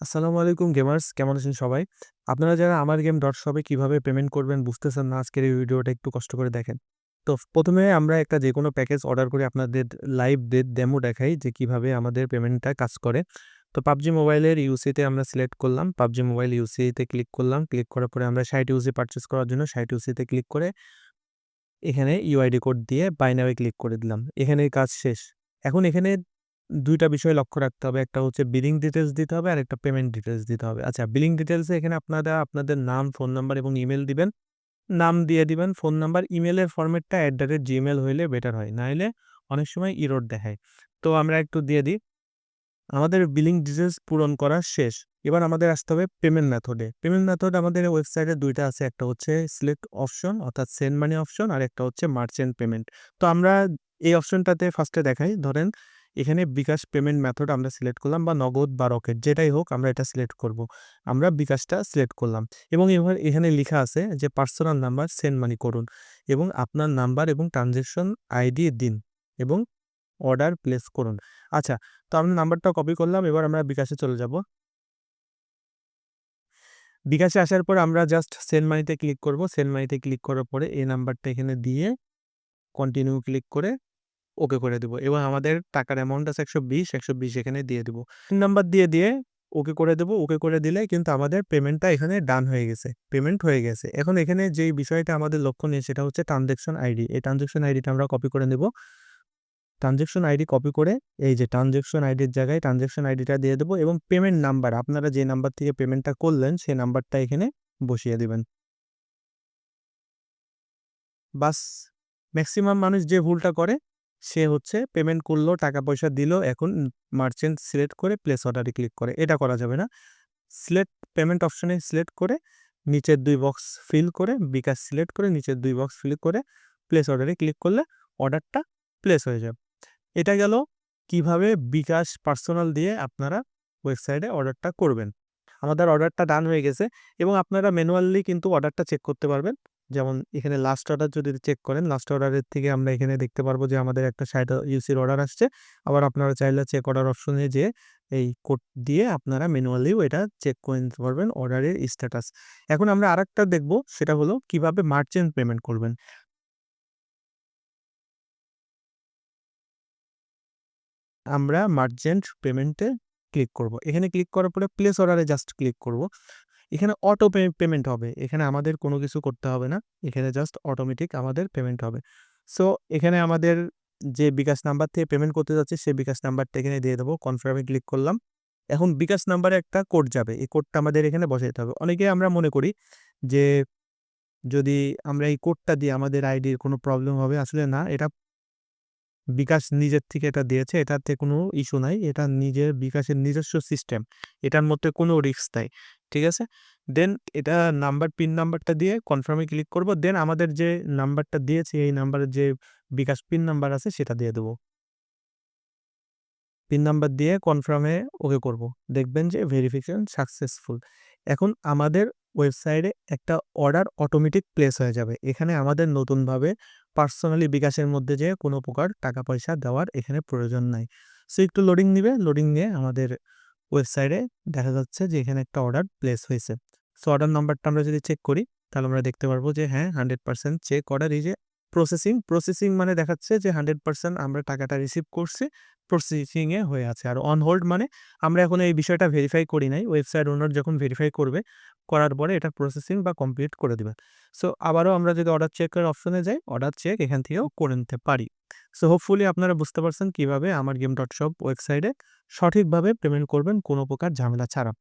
আসসালামু আলাইকুম গেমার্স, কেমন আছেন সবাই? আপনারা যারা আমার গেম ডট শপে কীভাবে পেমেন্ট করবেন বুঝতেছেন না, আজকের এই ভিডিওটা একটু কষ্ট করে দেখেন। তো প্রথমে আমরা একটা যে কোনো প্যাকেজ অর্ডার করে আপনাদের লাইভ ডে ডেমো দেখাই যে কীভাবে আমাদের পেমেন্টটা কাজ করে। তো পাবজি মোবাইলের ইউসি-তে আমরা সিলেক্ট করলাম। পাবজি মোবাইল ইউসি-তে ক্লিক করলাম। ক্লিক করার পরে আমরা 60 ইউসি পারচেজ করার জন্য 60 ইউসি-তে ক্লিক করে এখানে ইউআইডি কোড দিয়ে বাই ক্লিক করে দিলাম। এখানেই কাজ শেষ। এখন এখানে ২ টা বিষয় লক্ষ্য রাখতে হবে। একটা হচ্ছে বিলিং ডিটেলস দিতে হবে আর একটা পেমেন্ট ডিটেলস দিতে হবে। আচ্ছা বিলিং ডিটেলসে এখানে আপনারা আপনাদের নাম, ফোন নাম্বার এবং ইমেল দিবেন। নাম দিয়ে দিবেন, ফোন নাম্বার, ইমেইলের ফরম্যাটটা @gmail হইলে বেটার হয়। নাইলে অনেক সময় ইরোড দেখায়। তো আমরা একটু দিয়ে দিই। আমাদের বিলিং ডিটেলস পূরণ করা শেষ। এবার আমাদের আসতে হবে পেমেন্ট মেথডে। পেমেন্ট মেথড আমাদের ওয়েবসাইটে দুইটা আছে। একটা হচ্ছে সিলেক্ট অপশন অর্থাৎ সেন্ড মানি অপশন আর একটা হচ্ছে মার্চেন্ট পেমেন্ট। তো আমরা এই অপশনটাতে ফার্স্টে দেখাই। ধরেন এখানে বিকাশ পেমেন্ট মেথড আমরা সিলেক্ট করলাম বা নগদ বা রকেট, যেটাই হোক আমরা এটা সিলেক্ট করব। আমরা বিকাশটা সিলেক্ট করলাম এবং এবার এখানে লেখা আছে যে পার্সোনাল নাম্বার সেন্ড মানি করুন এবং আপনার নাম্বার এবং ট্রান্সেকশন আইডি দিন এবং অর্ডার প্লেস করুন। আচ্ছা তো আমরা নাম্বারটা কপি করলাম। এবার আমরা বিকাশে চলে যাব। বিকাশে আসার পর আমরা জাস্ট সেন্ড মানিতে ক্লিক করব। সেন্ড মানিতে ক্লিক করার পরে এই নাম্বারটা এখানে দিয়ে কন্টিনিউ ক্লিক করে ওকে করে দিব এবং আমাদের টাকার অ্যামাউন্ট আছে ১২০, ১২০ এখানে দিয়ে দিব। পিন নাম্বার দিয়ে, দিয়ে ওকে করে দেব। ওকে করে দিলে কিন্তু আমাদের পেমেন্টটা এখানে ডান হয়ে গেছে। পেমেন্ট হয়ে গেছে। এখন এখানে যেই বিষয়টা আমাদের লক্ষণীয় সেটা হচ্ছে ট্রান্সেকশন আইডি। এই ট্রানজেকশন আইডিটা আমরা কপি করে নেব। ট্রান্সেকশন আইডি কপি করে এই যে ট্রান্সেকশন আইডির জায়গায় ট্রান্সেকশন আইডিটা দিয়ে দেবো এবং পেমেন্ট নাম্বার আপনারা যে নাম্বার থেকে পেমেন্টটা করলেন সেই নাম্বারটা এখানে বসিয়ে দেবেন বাস ম্যাক্সিমাম মানুষ যে ভুলটা করে সে হচ্ছে পেমেন্ট করল, টাকা পয়সা দিল, এখন মার্চেন্ট সিলেক্ট করে প্লেস অর্ডারে ক্লিক করে। এটা করা যাবে না। সিলেক্ট পেমেন্ট অপশনে সিলেক্ট করে নিচের দুই বক্স ফিল করে বিকাশ সিলেক্ট করে নিচের দুই বক্স ফিল করে প্লেস অর্ডারে ক্লিক করলে অর্ডারটা প্লেস হয়ে যাবে। এটা গেল কীভাবে বিকাশ পার্সোনাল দিয়ে আপনারা ওয়েবসাইটে অর্ডারটা করবেন। আমাদের অর্ডারটা ডান হয়ে গেছে এবং আপনারা ম্যানুয়ালি কিন্তু অর্ডারটা চেক করতে পারবেন। যেমন এখানে লাস্ট অর্ডার যদি চেক করেন লাস্ট অর্ডারের থেকে আমরা এখানে দেখতে পারব যে আমাদের একটা ৬০ ইউসির অর্ডার আসছে। আবার আপনারা চাইলে চেক অর্ডার অপশনে যেয়ে এই কোড দিয়ে আপনারা ম্যানুয়ালিও এটা চেক করে নিতে পারবেন অর্ডারের স্ট্যাটাস। এখন আমরা আরেকটা দেখব, সেটা হলো কীভাবে মার্চেন্ট পেমেন্ট করবেন। আমরা মার্চেন্ট পেমেন্টে ক্লিক করব। এখানে ক্লিক করার পরে প্লেস অর্ডারে জাস্ট ক্লিক করব। এখানে অটো পেমেন্ট হবে। এখানে আমাদের কোনো কিছু করতে হবে না। এখানে জাস্ট অটোমেটিক আমাদের পেমেন্ট হবে। সো এখানে আমাদের যে বিকাশ নাম্বার থেকে পেমেন্ট করতে যাচ্ছি, সেই বিকাশ নাম্বারটা এখানে দিয়ে দেবো কনফার্মে ক্লিক করলাম। এখন বিকাশ নাম্বারে একটা কোড যাবে। এই কোডটা আমাদের এখানে বসাইতে হবে। অনেকে আমরা মনে করি যে, যদি আমরা এই কোডটা দিয়ে আমাদের আইডির কোনো প্রবলেম হবে। আসলে না এটা বিকাশ নিজের থেকে এটা দিয়েছে। এটাতে কোনো ইস্যু নাই। এটা নিজের বিকাশের নিজস্ব সিস্টেম। এটার মধ্যে কোনো রিস্ক নাই। ঠিক আছে? দেন এটা নাম্বার পিন নাম্বারটা দিয়ে কনফার্মে ক্লিক করব। দেন আমাদের যে নাম্বারটা দিয়েছি, এই নাম্বারের যে বিকাশ পিন নাম্বার আছে, সেটা দিয়ে দেব। পিন নাম্বার দিয়ে কনফার্মে ওকে করব। দেখবেন যে ভেরিফিকেশন সাকসেসফুল। এখন আমাদের ওয়েবসাইটে একটা অর্ডার অটোমেটিক প্লেস হয়ে যাবে। এখানে আমাদের নতুনভাবে পার্সোনালি বিকাশের মধ্যে যে কোনো প্রকার টাকা পয়সা দেওয়ার এখানে প্রয়োজন নাই। সো একটু লোডিং নিবে। লোডিং নিয়ে আমাদের ওয়েবসাইটে দেখা যাচ্ছে যে এখানে একটা অর্ডার প্লেস হয়েছে। সো অর্ডার নাম্বারটা আমরা যদি চেক করি, তাহলে আমরা দেখতে পারব যে হ্যাঁ 100% চেক অর্ডার এই যে প্রসেসিং, প্রসেসিং মানে দেখাচ্ছে যে 100% আমরা টাকাটা রিসিভ করছি। প্রসেসিংয়ে হয়ে আছে। আর অন হোল্ড মানে আমরা এখন এই বিষয়টা ভেরিফাই করি নাই। ওয়েবসাইট ওনার যখন ভেরিফাই করবে, করার পরে এটা প্রসেসিং বা কমপ্লিট করে দিবে। সো আবারও আমরা যদি অর্ডার চেকের অপশনে যাই, অর্ডার চেক এখান থেকেও করে নিতে পারি। সো হোপফুলি আপনারা বুঝতে পারছেন কীভাবে আমার গেম ডট শপ ওয়েবসাইটে সঠিকভাবে পেমেন্ট করবেন কোনো প্রকার ঝামেলা ছাড়া।